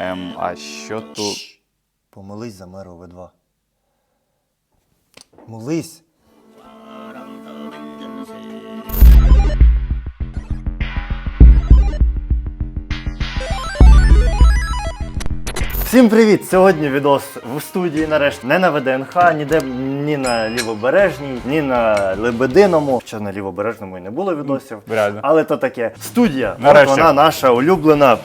Ем, а що тут? Помолись за меру В2. Молись. Всім привіт! Сьогодні відос в студії нарешті не на ВДНХ, ніде ні на лівобережній, ні на Лебединому. Що на лівобережному і не було відосів. Реально. Але то таке. Студія. От Нарешті. вона наша улюблена.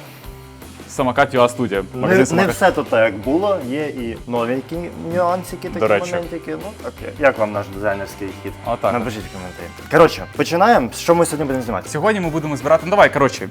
Самокат UA Studio. Не, Магазин не самокат. все то так як було, є і новенькі нюансики, такі До речі. моментики. Ну окей. Як вам наш дизайнерський хід? Отак. Напишіть в коментарі. Коротше, починаємо. Що ми сьогодні будемо знімати? Сьогодні ми будемо збирати. Ну давай, коротше.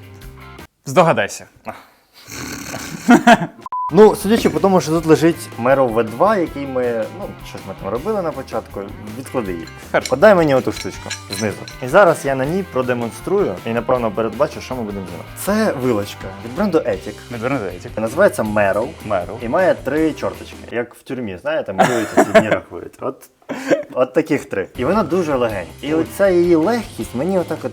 Здогадайся. Ну, судячи по тому, що тут лежить Меро V2, який ми, ну, що ж ми там робили на початку, відклади її. Подай мені оту штучку знизу. І зараз я на ній продемонструю і, напевно, передбачу, що ми будемо знімати. Це вилочка від бренду Етік. Від бренду Етік. Називається Меро. Меро. І має три чорточки, як в тюрмі, знаєте, малюють ці дні рахують. От, от таких три. І вона дуже легень. І оця її легкість мені отак от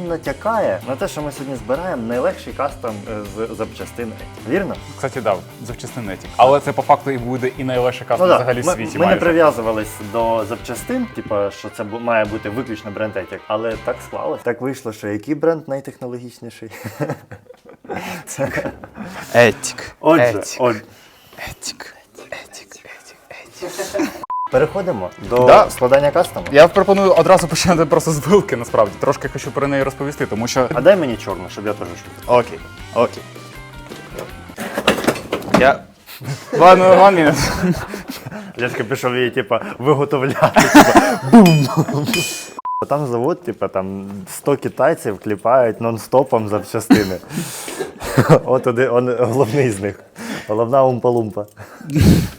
ну, натякає на те, що ми сьогодні збираємо найлегший кастом е, з запчастин. Етік. Вірно? Кстати, дав, запчастинетик. Але це по факту і буде і найлегше каста Ну, да. взагалі в світі. ми не майже. прив'язувались до запчастин, типу, що це має бути виключно бренд Ethic, але так склалось. Так вийшло, що який бренд найтехнологічніший? Етік. Отже, Етік. отже, Етік. Етік. Етік. Переходимо до Да. складання кастому. Я пропоную одразу починати просто з вилки, насправді. Трошки хочу про неї розповісти, тому що. А дай мені чорну, щоб я теж чув. Окей. Окей. Я. Ладно, minute. Ляшка пішов її, типа, виготовляти. Типа, бум! Там завод, типа, там 100 китайців кліпають нон-стопом запчастини. От один, он, головний з них. Головна умпа-лумпа.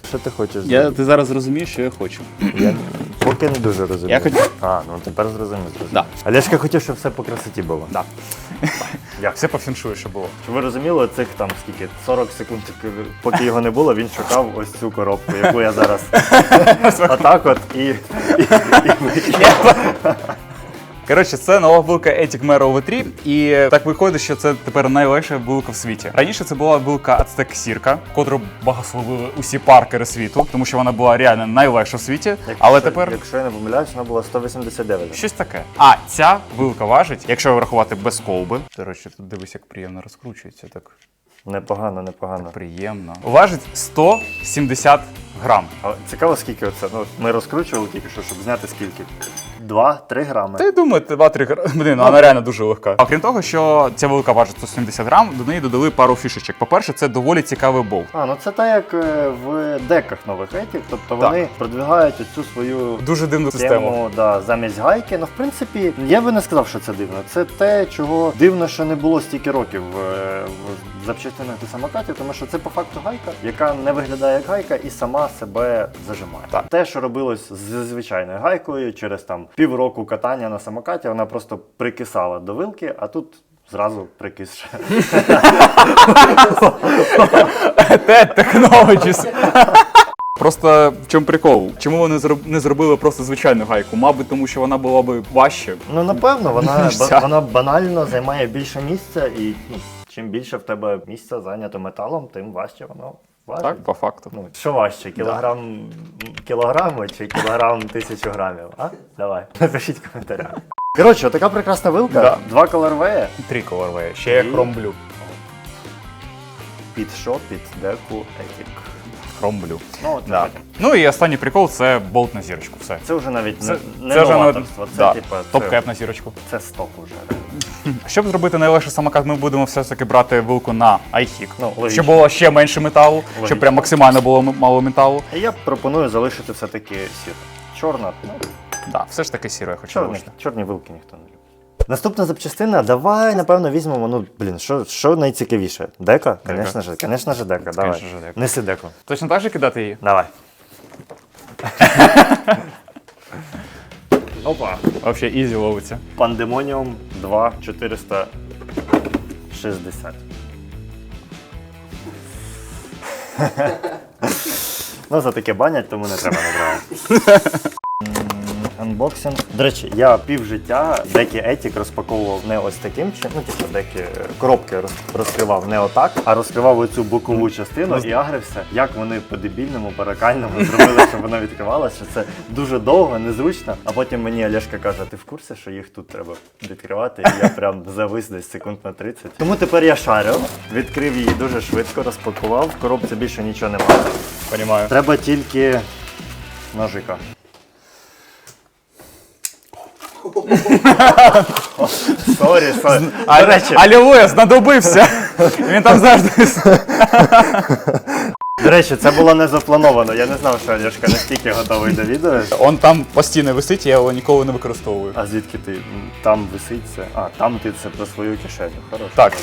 Що ти хочеш? Я, ти зараз зрозумієш, що я хочу. Я поки не дуже розумію. Я хотів- А, ну тепер зрозумів. зрозумів. Да. А Ляшка хотів, щоб все по красоті було. Да. Як? Все по фіншую, що було. Щоб ви розуміли, цих там скільки 40 секунд, поки його не було, він шукав ось цю коробку, яку я зараз отак от і, і, і, Коротше, це нова вилка Ethic Mero V3, і так виходить, що це тепер найлегша вилка в світі. Раніше це була вилка Aztec Sirka, котру благословили усі паркери світу, тому що вона була реально найлегша в світі. Але тепер Якщо я не помиляюсь, вона була 189. щось таке. А ця вилка важить, якщо врахувати без колби. Речі, тут дивись, як приємно розкручується. Так Непогано, непогано. приємно. Важить 170 грам. Цікаво, скільки оце. Ну, ми розкручували тільки що, щоб зняти скільки. 2-3 грами. Та я думаю, 2-3 грами. Блін, ну, вона реально дуже легка. А крім того, що ця вилка важить 170 грам, до неї додали пару фішечок. По-перше, це доволі цікавий болт. А, ну це так, як е, в деках нових етік, тобто вони продвигають оцю свою Дуже дивну систему. тему да, замість гайки. Ну, в принципі, я би не сказав, що це дивно. Це те, чого дивно, що не було стільки років е, в запчастинах до самокатів, тому що це по факту гайка, яка не виглядає як гайка і сама себе зажимає. Так. Те, що робилось з звичайною гайкою, через там півроку катання на самокаті, вона просто прикисала до вилки, а тут. Зразу прикисше. Те Technologies. Просто в чому прикол? Чому вони не зробили просто звичайну гайку? Мабуть, тому що вона була б важче. Ну, напевно, вона, вона банально займає більше місця, і ну, чим більше в тебе місця зайнято металом, тим важче воно важить. Так, по факту. Ну, що важче, кілограм кілограму чи кілограм тисячу грамів? А? Давай, напишіть в коментарях. Коротше, така прекрасна вилка, Да. два колорвеї. Три колорвеї. Ще І- хромблю. Під що? Під деку етік. Хромблю. Ну, от Да. Ну і останній прикол це болт на зірочку. Все. Це вже навіть Це, не, це вже новаторство, це, да, типа, це, топ-кеп на зірочку. це стоп уже. Щоб зробити найлегший самокат, ми будемо все ж таки брати вилку на iHick, Ну, щоб було ще менше металу, щоб прям максимально було мало металу. Я пропоную залишити все-таки сір. Чорна, ну, Да, все ж таки сіро, я хочу Чорні, чорні вилки ніхто не любить. Наступна запчастина, давай, напевно, візьмемо. Ну, блін, що, що найцікавіше? Дека? Звісно ж, звісно ж, дека. Давай. Конечно ж, дека. Неси деку. Точно так же кидати її? Давай. Опа. Вообще ізі ловиться. Пандемоніум 2 460. ну, за таке банять, тому не треба набрати. Анбоксинг. До речі, я півжиття декі етік розпаковував не ось таким чином, ну типу декі коробки розкривав не отак, а розкривав оцю бокову частину і агрився, як вони по дебільному, паракальному зробили, щоб воно відкривалося. що Це дуже довго, незручно. А потім мені Олешка каже: ти в курсі, що їх тут треба відкривати? І я прям завис десь секунд на 30. Тому тепер я шарю, відкрив її дуже швидко, розпакував. В коробці більше нічого немає. Понімаю. Треба тільки ножика. Сорі, сорі. До речі, Алілуя, знадобився. Він там завжди. до речі, це було не заплановано. Я не знав, що Олешка настільки готовий до відео. Он там постійно висить, я його ніколи не використовую. А звідки ти? Там висить це. А, там ти це про свою кишеню. Хорошо. Так.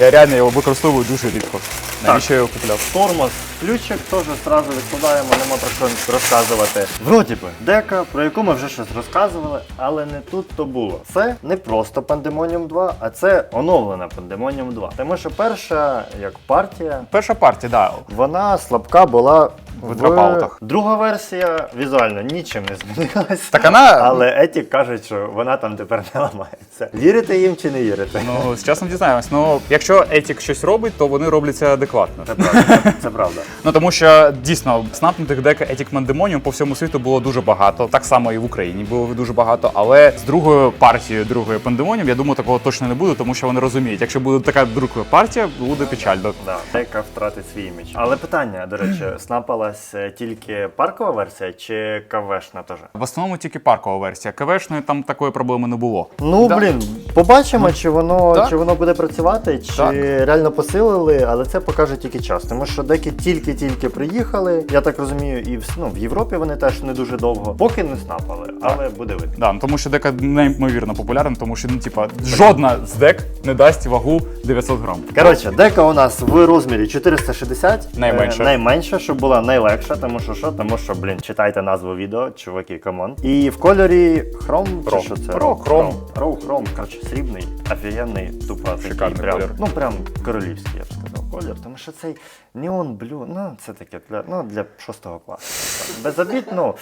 Я реально його використовую дуже рідко. Навіщо я його купляв? Тормоз, ключик теж одразу відкладаємо, нема про що розказувати. Вроді би, дека, про яку ми вже щось розказували, але не тут то було. Це не просто Pandemonium 2, а це оновлена Pandemonium 2. Тому що перша як партія, Перша партія, да. вона слабка була В дропаутах. Друга версія візуально нічим не змінилася. Так вона. Але Етік кажуть, що вона там тепер не ламається. Вірите їм чи не вірите? Ну, з часом дізнаємось. Ну, якщо Етік щось робить, то вони роблять це адекватно. Це правда. Це, правда. Ну тому що дійсно снапнутих дека Ethic Mandemonium по всьому світу було дуже багато. Так само і в Україні було дуже багато. Але з другою партією другої Pandemonium, я думаю, такого точно не буде, тому що вони розуміють, якщо буде така друга партія, буде печально. Да, дека втратить свій імідж. Але питання, до речі, снапалась е, тільки паркова версія чи кавешна теж? В основному тільки паркова версія. КВшної там такої проблеми не було. Ну Да. блін, побачимо, чи воно так. чи воно буде працювати, чи Так. реально посилили, але це покаже тільки час. Тому що деки тільки-тільки приїхали. Я так розумію, і в, ну, в Європі вони теж не дуже довго, поки не снапали, але буде видно. Да, тому що дека неймовірно популярна, тому що ну, типа, жодна з дек не дасть вагу 900 грам. Коротше, дека у нас в розмірі 460. Найменша. Е, найменша, щоб була найлегша, тому що що? Тому що, блін, читайте назву відео, чуваки, камон. І в кольорі хром, Хром. чи що це? Про, хром. Роу хром, коротше, срібний, офігенний, тупо такий Шикарний прям, колір. ну прям королівський, я б сказав, колір. Тому що цей неон блю, ну це таке для, ну, для шостого класу. Без обід, ну,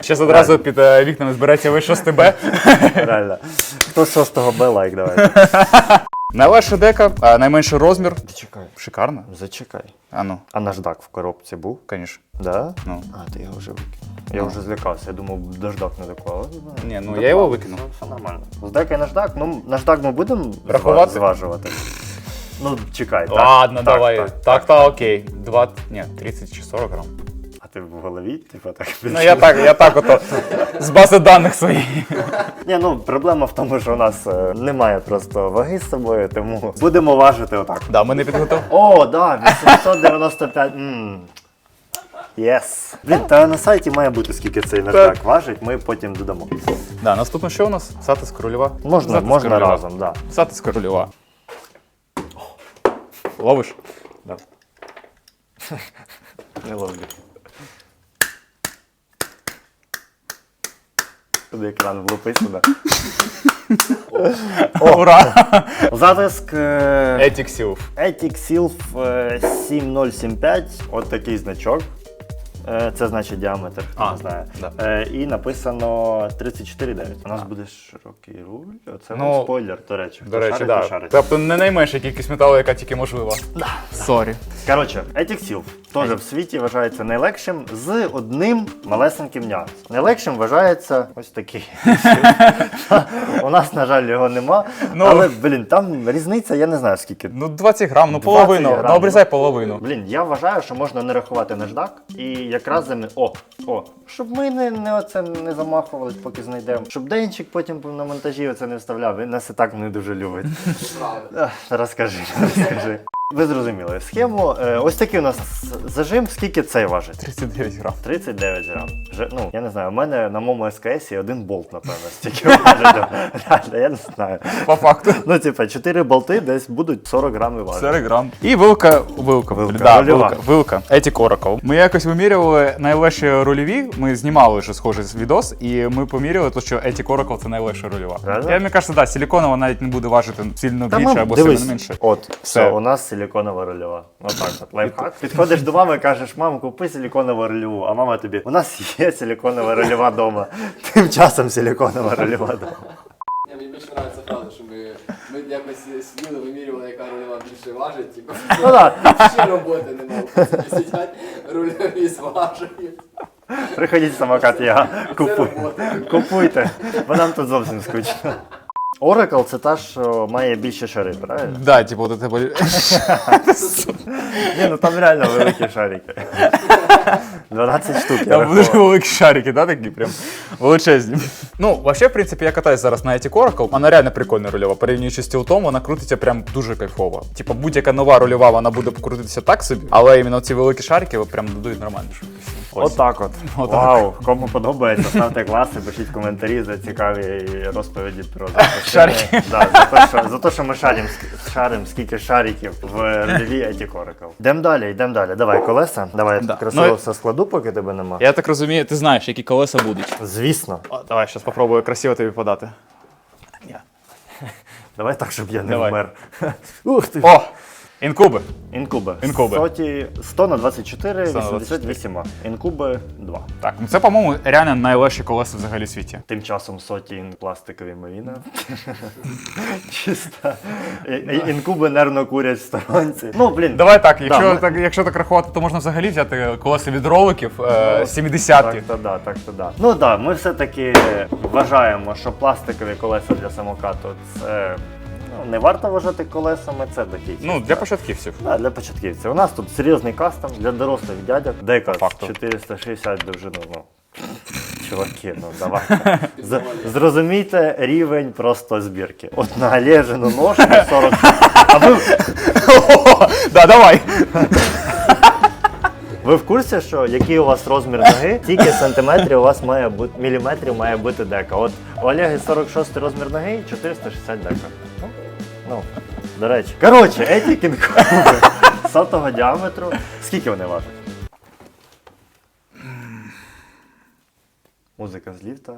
Зараз одразу під е, вікнами збереться ви 6 Б. реально. Хто з шостого Б лайк, давайте. Найлегша дека, а найменший розмір. Зачекай, Шикарно. зачекай. А ну, А наждак в коробці був? звісно. Да? Ну. А, ти його вже викинув. Я вже злякався, я думав, наждак не доклав. Ні, ну, я його викинув. Все нормально. З і наждак, ну наждак ми будемо Рахувати? зважувати. Ну, чекай. так, Ладно, так, давай. Так, Так, та окей. 20, нет, 30 чи 40 грам. Ти в голові, типу, так Ну я так, я так ото з бази даних своєї. Ні, ну проблема в тому, що у нас е, немає просто ваги з собою, тому будемо важити отак. Да, ми не підготовлені. О, да, 895. М. Єс. Блін, та на сайті має бути скільки цей наждак важить, ми потім додамо. Да, наступне що у нас? Сатис корольова. Можна, Сатис можна корольова. разом, так. Да. Сатис корольова. Ловиш? Да. Не ловлю. Туди екран влупи сюди. Ура! Затиск е, Сілф. Ethic Silf е, 7075. От такий значок. Е, Це значить діаметр, хто А, не знає. да. Е, І написано 34,9. У нас буде широкий руль. Оце Ну, спойлер, до речі. Хто До речі, шарить, то Да. шарить. Тобто не найменша кількість металу, яка тільки можлива. Да. Сорі. Коротше, Ethic Silf теж в світі вважається найлегшим з одним малесеньким нюансом. Найлегшим вважається ось такий. У нас, на жаль, його нема. Ну. Але, блін, там різниця, я не знаю скільки. Ну 20 грам, ну 20 половину. грам, Ну обрізай ну. половину. Блін, я вважаю, що можна не рахувати наждак і якраз замі... О, о, щоб ми не, не, оце не замахувались, поки знайдемо. Щоб Денчик потім на монтажі оце не вставляв. Він нас і так не дуже любить. Розкажи, розкажи. Ви зрозуміли схему. Е, Ось такий у нас зажим. Скільки цей важить? 39 грам. 39 грам. Вже, ну, я не знаю, у мене на моєму СКС один болт, напевно, стільки важить. Реально, я не знаю. По факту. Ну, типа, 4 болти десь будуть 40 грамів важити. 40 грам. І вилка, вилка, Вилка, да, вилка, вилка. Ethic Oracle. Ми якось вимірювали найлегші рольові. Ми знімали вже схожий відос, і ми поміряли, то, що Ethic Oracle це найлегша рольова. Я мені кажется, да, силіконова навіть не буде важити сильно більше або сильно менше. От, все, Все. у нас силіконова рольова. Отак от лайфхак. Підходиш до мами, кажеш, мам, купи силіконову рольову, а мама тобі, у нас є силіконова рольова вдома. Тим часом силіконова рольова вдома. Ні, мені більше подобається правда, що ми, ми якось сиділи, вимірювали, яка рульова більше важить, типу. Ну так, Ще роботи нема. Сидять, рульові зважують. приходіть самокат, я робота. Купуйте, бо нам тут зовсім скучно. Oracle це та, що має більше шари, правильно? Да, типу, от це болі- Ні, ну там реально великі шарики. 12 штук. я Там дуже рахував. великі шарики, да, такі прям величезні. Ну, вообще, в принципі, я катаюсь зараз на Etic Oracle, вона реально прикольна рульова. Порівнюючи з тілтом, вона крутиться прям дуже кайфово. Типа будь-яка нова рульова, вона буде крутитися так собі, але іменно ці великі шарики прям нормальну швидкість. Ось. Отак от. Отак. Вау, кому подобається, ставте класи, пишіть коментарі за цікаві розповіді про запчастини. Да, за те, що, за те, що ми шарим, шарим скільки шариків в рельєві Etic Oracle. Йдемо далі, йдемо далі. Давай колеса. Давай я Да. тут красиво Ну, все складу, поки тебе нема. Я так розумію, ти знаєш, які колеса будуть. Звісно. О, давай, зараз спробую красиво тобі подати. Давай так, щоб я не Давай. вмер. Ух ти. О! Інкуби. Інкуби. Інкуби. Соті 100 на 24, 100 на 88. Інкуби 2. Так, ну це, по-моєму, реально найлегші колеса взагалі в світі. Тим часом соті пластикові мовіна. І- Інкуби нервно курять в сторонці. Ну, блін. Давай так, якщо, так, якщо так рахувати, то можна взагалі взяти колеса від роликів е, 70-ті. Так, так, то да. Ну так, да, ми все-таки вважаємо, що пластикові колеса для самокату це ну, не варто вважати колесами, це такі. Ну, для початківців. Да, для початківців. У нас тут серйозний кастом для дорослих дядьок. Дека факту. 460 довжину. Ну, чуваки, ну давайте. З- зрозумійте рівень просто збірки. От на Олежину ножку 40. А ви, Да, давай. ви в курсі, що який у вас розмір ноги, тільки сантиметрів у вас має бути міліметрів має бути дека. От у Олеги 46 розмір ноги, 460 дека. Ну, до речі. Коротше, еті кінкови сотого діаметру. Скільки вони важать? Музика з ліфта.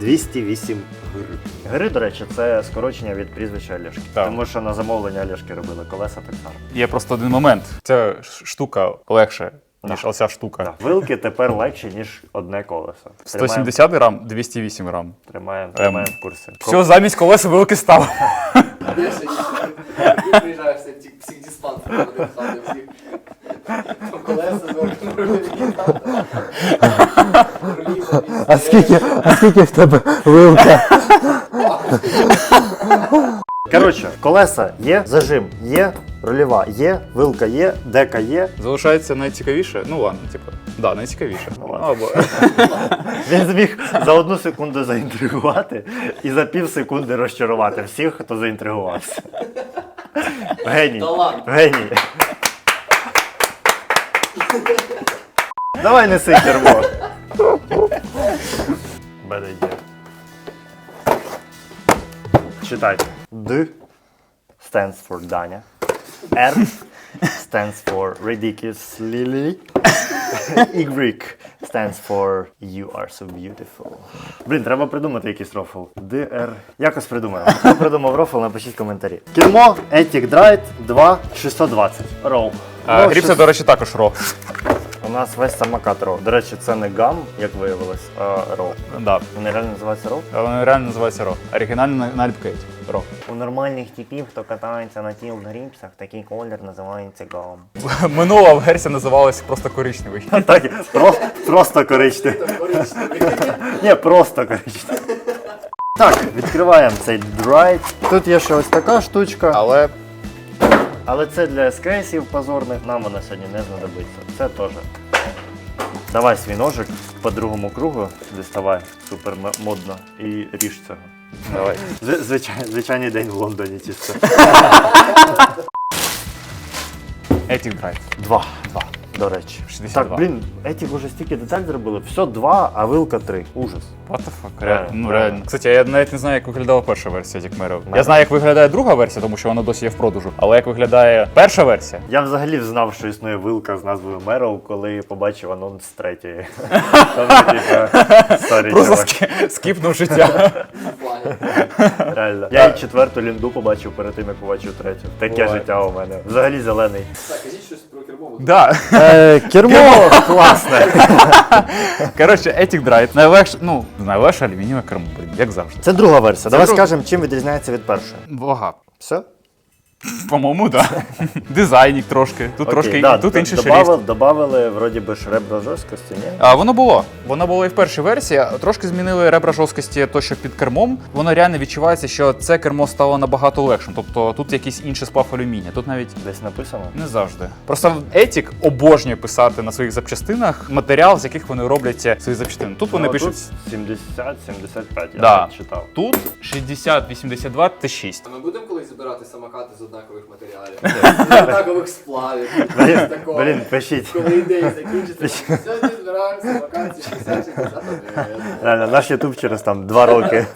208 гри. Гри, до речі, це скорочення від прізвища Олешки. Так. Тому що на замовлення Олешки робили колеса так само. Є просто один момент. Ця штука легше, ніж оця штука. Так. Вилки тепер легші, ніж одне колесо. 170 грам, 208 грам. Тримаємо, тримаємо в курсі. Все, замість колеса став. Знаєш, ти приїжджаєш всіх, диспансерів, всіх. Рулі завіс. А скільки в тебе вилка? Коротше, колеса є, зажим є, рульова є, вилка є, дека є. Залишається найцікавіше. Ну ладно, типу. Да, найцікавіше. Ну, ладно. або... Він зміг за одну секунду заінтригувати і за пів секунди розчарувати всіх, хто заінтригувався. Геній. Талант. Геній. Давай неси кермо. БДЄ. Читайте. D stands for Даня. R stands for ridiculously. Y stands for you are so beautiful. Блін, треба придумати якийсь рофл. DR. Якось придумаємо. Хто придумав рофл, напишіть в коментарі. Кермо Ethic Drive 2 620. Роу. А, Гріпса, до речі, також ро. У нас весь самокат роу. До речі, це не гам, як виявилось, а роу. Да. Вони реально називаються роу? Вони реально називаються ро. Оригінально на, на Альпкейт. Ро. У нормальних типів, хто катається на тіл гріпсах, такий колір називається гам. Минула версія називалася просто коричневий. Так, про, просто коричневий. Ні, просто коричневий. Так, відкриваємо цей драйв. Тут є ще ось така штучка, Але але це для СКСів позорних. Нам вона сьогодні не знадобиться. Це теж. Давай свій ножик по другому кругу, діставай, супер модно, і ріж цього. Давай. Звичай- звичайний день в Лондоні чисто. Ethic Drive. Два. Два. До речі. 62. Так, блін, Етік уже стільки деталь зробили. Все два, а вилка три. Ужас. What the fuck? Реально, Реально, ну, реально. реально. Кстати, я навіть не знаю, як виглядала перша версія Mero. Mero. Я знаю, як виглядає друга версія, тому що вона досі є в продажу. Але як виглядає перша версія, Я взагалі знав, що існує вилка з назвою Меров, коли побачив анонс третьої. Там, типа, Сорі, просто чувак. ски- скіпнув життя. Реально. Я і четверту лінду побачив перед тим, як побачив третю. Таке життя у мене. Взагалі зелений. Так, кажіть щось про кермо. бо Да. Е, кермо класне. Коротше, Ethic Drive. Найлегше, ну, найлегше алюмінієве кермо, блін, як завжди. Це друга версія. Давай друга. скажемо, чим відрізняється від першої. Вага. Все? По-моєму, так. Да. Дизайнік трошки. Тут трошки да, тут інший шрифт. добавили вроді би ж ребра жорсткості, ні? А, воно було. Воно було і в першій версії. Трошки змінили ребра жорсткості, то що під кермом. Воно реально відчувається, що це кермо стало набагато легшим. Тобто тут якийсь інший сплав алюмінія. Тут навіть Десь написано. не завжди. Просто Етік обожнює писати на своїх запчастинах матеріал, з яких вони роблять свої запчастини. Тут вони Ну, пишуть. 70-75, я Да. читав. Тут 60, 82, Т6. А ми будемо колись збирати самокати з однакових матеріалів? З однакових сплавів. Блін, такого. Блін, пишіть. Коли ідея закінчиться, сьогодні збираємося, 60-61. Реально, наш ютуб через там два роки.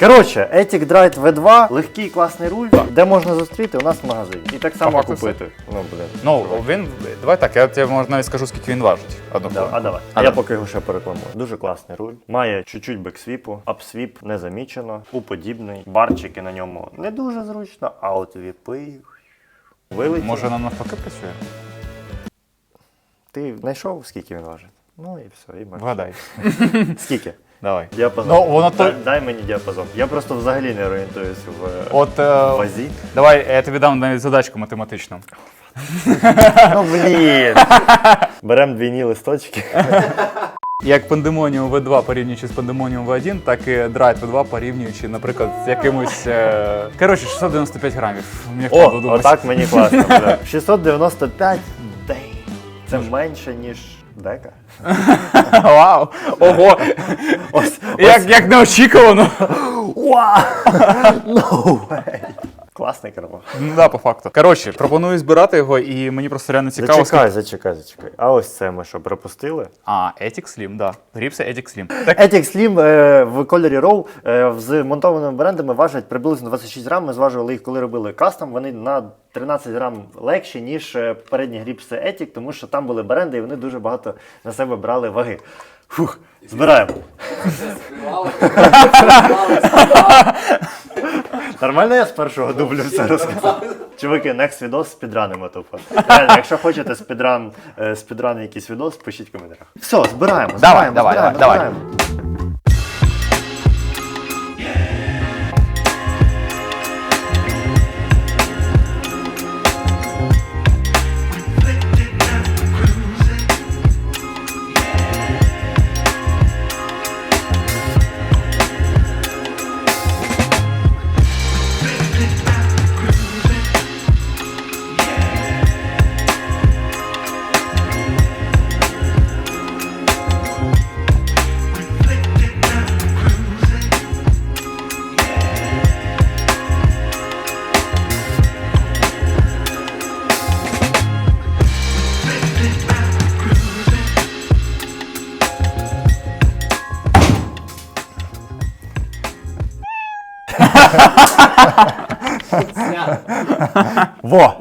Коротше, Ethic Drive V2, легкий класний руль, де можна зустріти у нас в магазині. І так само факту купити. Ну, блин. Ну, він. Давай так, я тебе може навіть скажу, скільки він важить. Одну Да, а давай. А А я поки його ще порекламую. Дуже класний руль. Має чуть-чуть бексвіпу, апсвіп не замічено, уподібний. Барчики на ньому не дуже зручно, а от віпи. Вилетів. Може нам навпаки працює? Ти знайшов, скільки він важить? Ну і все, і можна. Вгадай. Скільки? Давай. Діапазон. Ну, воно то- дай, дай мені діапазон. Я просто взагалі не орієнтуюсь в От. е, вазі. Давай, я тобі дам навіть задачку математичну. Ну блін. Беремо двійні листочки. Як Pandemonium V2 порівнюючи з Pandemonium V1, так і Drive V2 порівнюючи, наприклад, з якимось. е, Коротше, 695 грамів. Мені О, отак мені класно. бля. 695 дей. Це менше, ніж дека. Вау! Ого! Ось, Як, як неочікувано! Вау! No way! Класний кермо. Ну да, по факту. Коротше, пропоную збирати його, і мені просто реально цікаво. Зачекай, зачекай, зачекай. А ось це ми що, пропустили? А, Ethic Slim, да. Гріпси Ethic Slim. Так, Ethic Slim е, в кольорі Raw е, з монтованими брендами важать приблизно 26 грам. Ми зважували їх, коли робили кастом. Вони на 13 грам легші, ніж е, передні гріпси Ethic, тому що там були бренди і вони дуже багато на себе брали ваги. Фух, збираємо. Нормально я з першого дублю все розказав. Чуваки, next відос з підранимо тупо. Реально, якщо хочете спідран, е, спідран якийсь відос, пишіть в коментарях. Все, збираємо, збираємо, давай, збираємо, давай, збираємо. Во!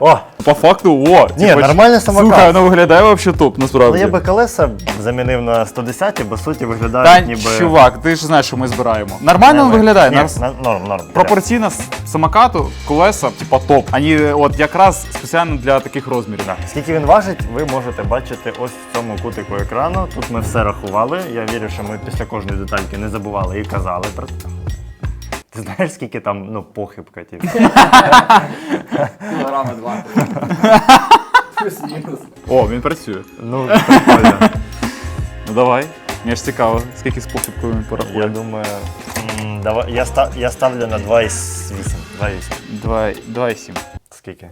О! по факту, о! Ні, нормальний самокат. Слухай, воно виглядає вообще топ, Ну насправді. я би колеса замінив на 110, бо суті Та, ніби. чувак, ти ж знаєш, що ми збираємо. Нормально він виглядає. Ні, Нас- норм, норм. Пропорційно с- самокату, колеса, типа топ. Вони от якраз спеціально для таких розмірів. Да. Скільки він важить, ви можете бачити ось в цьому кутику екрану. Тут ми все рахували. Я вірю, що ми після кожної детальки не забували і казали про це. Ти знаєш, скільки там ну, похибка, типу? Кілограми два. Плюс-мінус. О, він працює. Ну, прикольно. Ну давай. Мені ж цікаво, скільки з похибкою він Я порахує. думаю, м, давай, я, ста, я ставлю на 2,8. 2,8. 2,7. Скільки?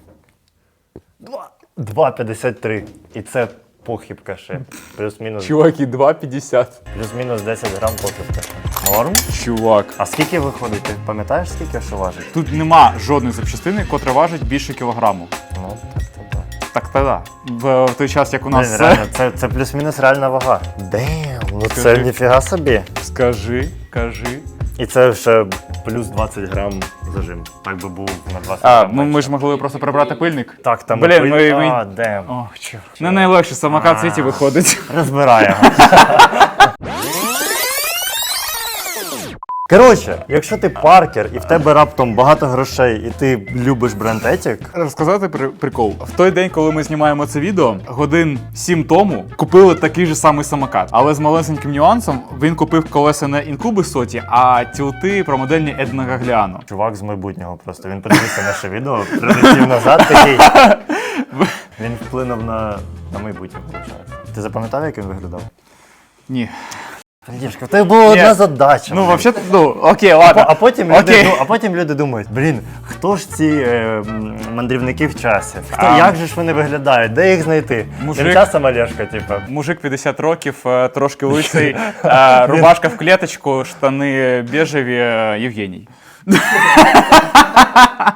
2,53. І це похибка ще. Плюс-мінус Чуваки, 2,50. плюс-мінус 10 грам похибка. Норм. Чувак. А скільки виходить? Ти пам'ятаєш, скільки що важить? Тут нема жодної запчастини, котра важить більше кілограму. Ну, так то да. Так та да. В, в той час, як у нас Блін, реально, це, це плюс-мінус реальна вага. Дем, ну це Скажи. ніфіга собі. Скажи, кажи. І це ще плюс 20 грам зажим. Так би був на 20 А, грам. ну ми менше. ж могли просто прибрати пильник. Так, там Блін, ми- ми- А, дем. О, чо. Не найлегший самокат в світі виходить. Розбираємо. Коротше, якщо ти паркер і в тебе раптом багато грошей, і ти любиш бренд Етік, Розказати при- прикол. В той день, коли ми знімаємо це відео, годин 7 тому купили такий же самий самокат. Але з малесеньким нюансом він купив колеса не інкуби соті, а тілти про модельні Една Гагляно. чувак з майбутнього просто він подивився наше відео, прилетів назад такий. Він вплинув на, на майбутнє, виходить. Ти запам'ятав, як він виглядав? Ні. Дівчинка, в тебе була одна задача. Ну, блін. взагалі, ну, окей, ладно. А потім, люди, Окей. ду- а потім люди думають, блін, хто ж ці е, м, мандрівники в часі? Хто, А. як же ж вони виглядають? Де їх знайти? Мужик. Тим часом Олешка, типу. Мужик 50 років, е, трошки лисий, е, рубашка в клеточку, штани біжеві, е, Євгеній.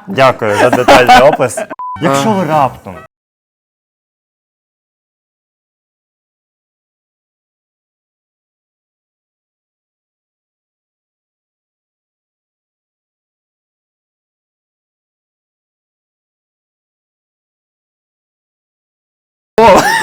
Дякую за детальний опис. Якщо ви раптом Oh.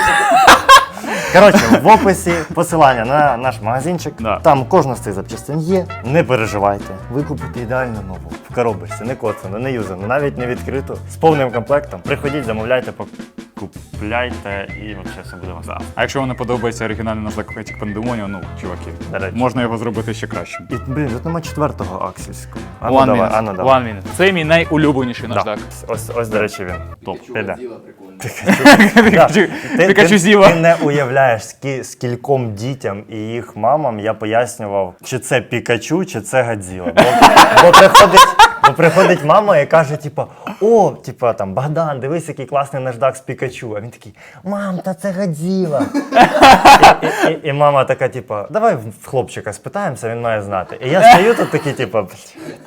Коротше, в описі посилання на наш магазинчик. Да. Там кожна з цих запчастин є. Не переживайте. Ви купите ідеально нову в коробочці, не коцану, не юзану, навіть не відкриту, з повним комплектом. Приходіть, замовляйте, покупляйте і взагалі все буде вас. А якщо вам не подобається оригінальний наждак Етік Пандемоніо, ну, чуваки, До речі. можна його зробити ще кращим. І, блін, тут нема четвертого аксельського. А ну One давай, minute. а ну давай. One minute. Це мій найулюбленіший Да. наждак. Ось, ось, до речі, він. Топ. Пікачу Піде. Прикольно. Пікачу, зіла. ти не уявляєш, ски- скільком дітям і їх мамам я пояснював, чи це Пікачу, чи це Гадзіла. Бо, бо, приходить, бо приходить мама і каже, типа, о, типа там Богдан, дивись, який класний наждак з Пікачу. А він такий, мам, та це Гадзіла. І, і, і, і мама така, типа, давай в хлопчика спитаємося, він має знати. І я стою тут такий, типа,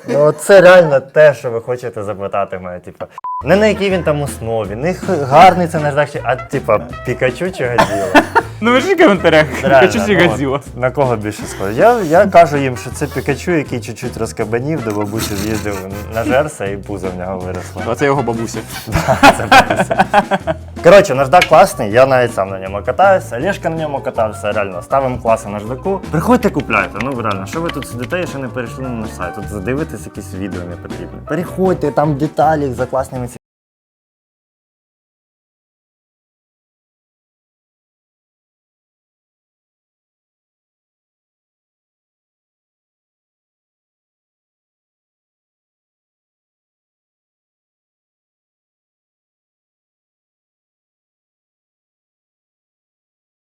ну це реально те, що ви хочете запитати мене, типа. Не на якій він там основі, не гарний це наждак, чи- а типа Пікачу чи Гадзіла. Ну ви ж в коментарях. Реально, Пікачу чи ну, Годзіла. На кого більше схоже? Я, я кажу їм, що це Пікачу, який чуть-чуть розкабанів, до бабусі з'їздив на жерса і пузо в нього виросло. Оце це його бабуся. Це бабуся. Коротше, наждак класний, я навіть сам на ньому катаюся, Олешка на ньому катався, реально, ставимо класи наждаку. Приходьте, купляйте, ну реально, що ви тут сидите і ще не перейшли на наш сайт, тут задивитись якісь відео не потрібно. Переходьте, там деталі за класними цінами.